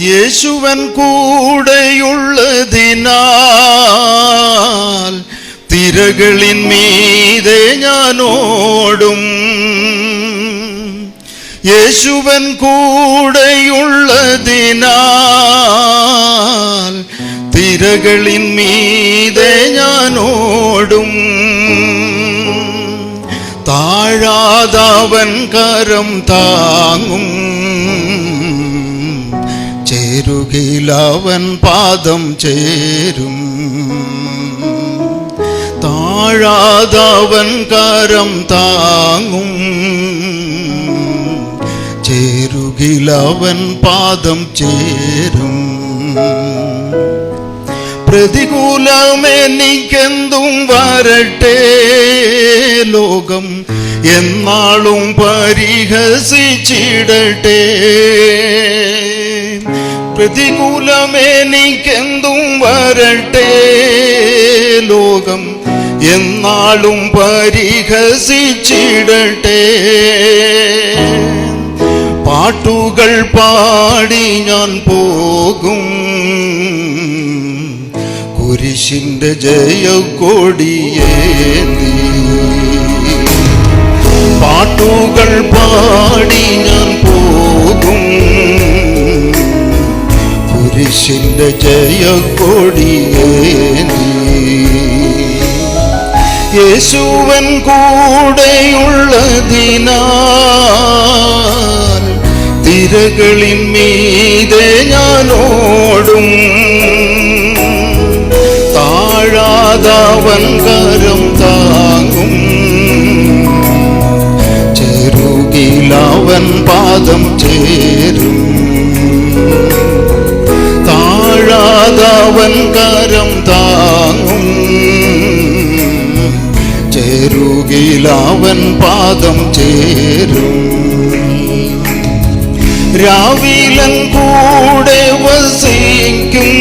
യേശുവൻ കൂടെയുള്ളതിനാൽ തിരകളിൻ മീതെ ഞാനോടും. യേശുവൻ കൂടെയുള്ളതിനാൽ തിരകളിൻ മീതെ ഞാനോടും. താഴാതവൻ കരം താങ്ങും. ചേരുകിലവൻ പാദം ചേരും. താഴാതവൻ കരം താങ്ങും. ചേരുകിലവൻ പാദം ചേരും. പ്രതികൂലമെനിക്കെന്തും വരട്ടെ ലോകം എന്നാളും പരിഹസിച്ചിടട്ടെ. പ്രതികൂലമെനിക്കെന്തും വരട്ടെ ലോകം എന്നാളും പരിഹസിച്ചിടട്ടെ. പാട്ടുകൾ പാടി ഞാൻ പോകും. കുരിശിന്റെ ജയക്കൊടിയേന്തി പാട്ടുകൾ പാടി കുരിശിന്റെ ജയ യേശുവൻ കൂടെയുള്ളതിനാൽ തിരകളിൻ മീതെ ഞാനോടും താഴാതവൻ കരം താങ്ങും. ചെറുകിലവൻ പാദം ചേരും കരം താങ്ങും. ചേരുകിലവൻ പാദം ചേരും. രാവിലൻ കൂടെ വസിക്കും.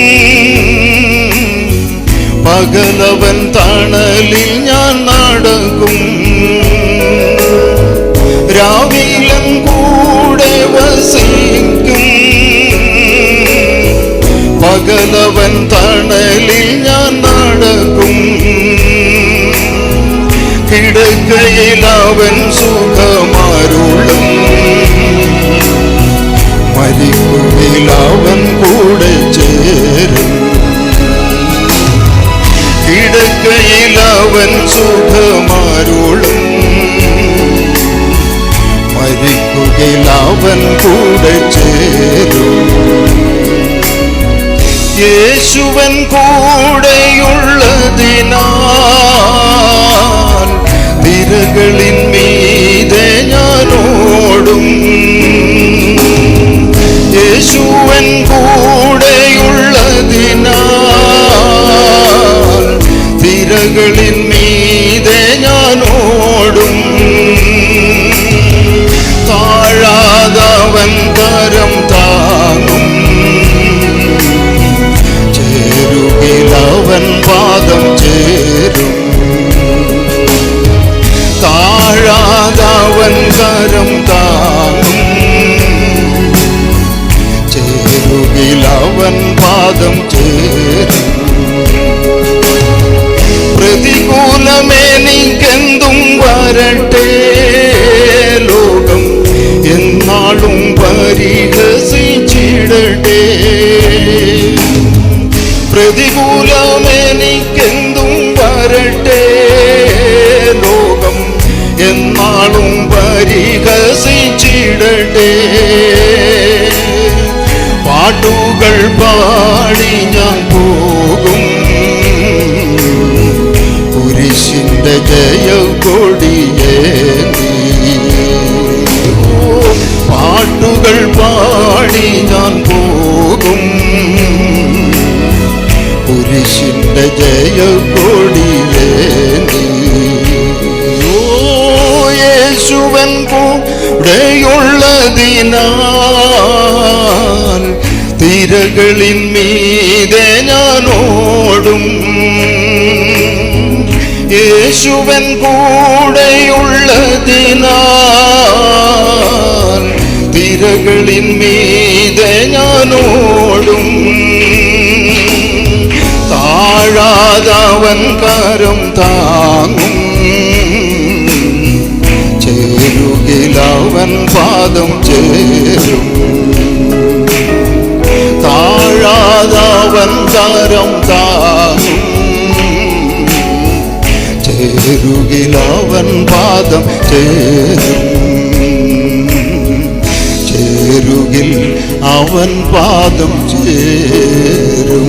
പകലവൻ തണലിൽ ഞാൻ നടക്കും കിടക്കയിൽ സുഖമാരുളും. അവൻ കൂടെ ചേരും. കിടക്കയിൽ സുഖമാരുളും. മരിക്കുകിൽ അവൻ കൂടെ ചേരും. യേശുവൻ കൂടെയുള്ളതിനാൽ തിരകളിൻ മീതെ ഞാനോടും. യേശുവൻ കൂടെയുള്ളതിനാൽ തിരകളിൻ മീതെ പാദം ചേരും പ്രതികൂലമെനിക്കെന്തും വരട്ടെ ലോകം എന്നാളും പരിഹസിച്ചിടട്ടെ. പ്രതികൂലമെനിക്കെന്തും വരട്ടെ ലോകം എന്നാളും പരിഹസിച്ചിടട്ടെ. പാട്ടുകൾ പാടി ഞാൻ പോകും. കുരിശിന്റെ ജയ കൊടിയേന്തി മലകളിൻ മീതെ ഞാനോടും. യേശുവൻ കൂടെയുള്ളതിനാൽ തിരകളിൻ മീതെ ഞാനോടും. താഴാതവൻ കരം താങ്ങും. ചേരുകിലവൻ പാദം ചേരും. താഴാതവൻ താരുകിലവൻ ചേരുകിലവൻ പാദം ചേരും. ചേരുകിൽ അവൻ പാദം ചേരും.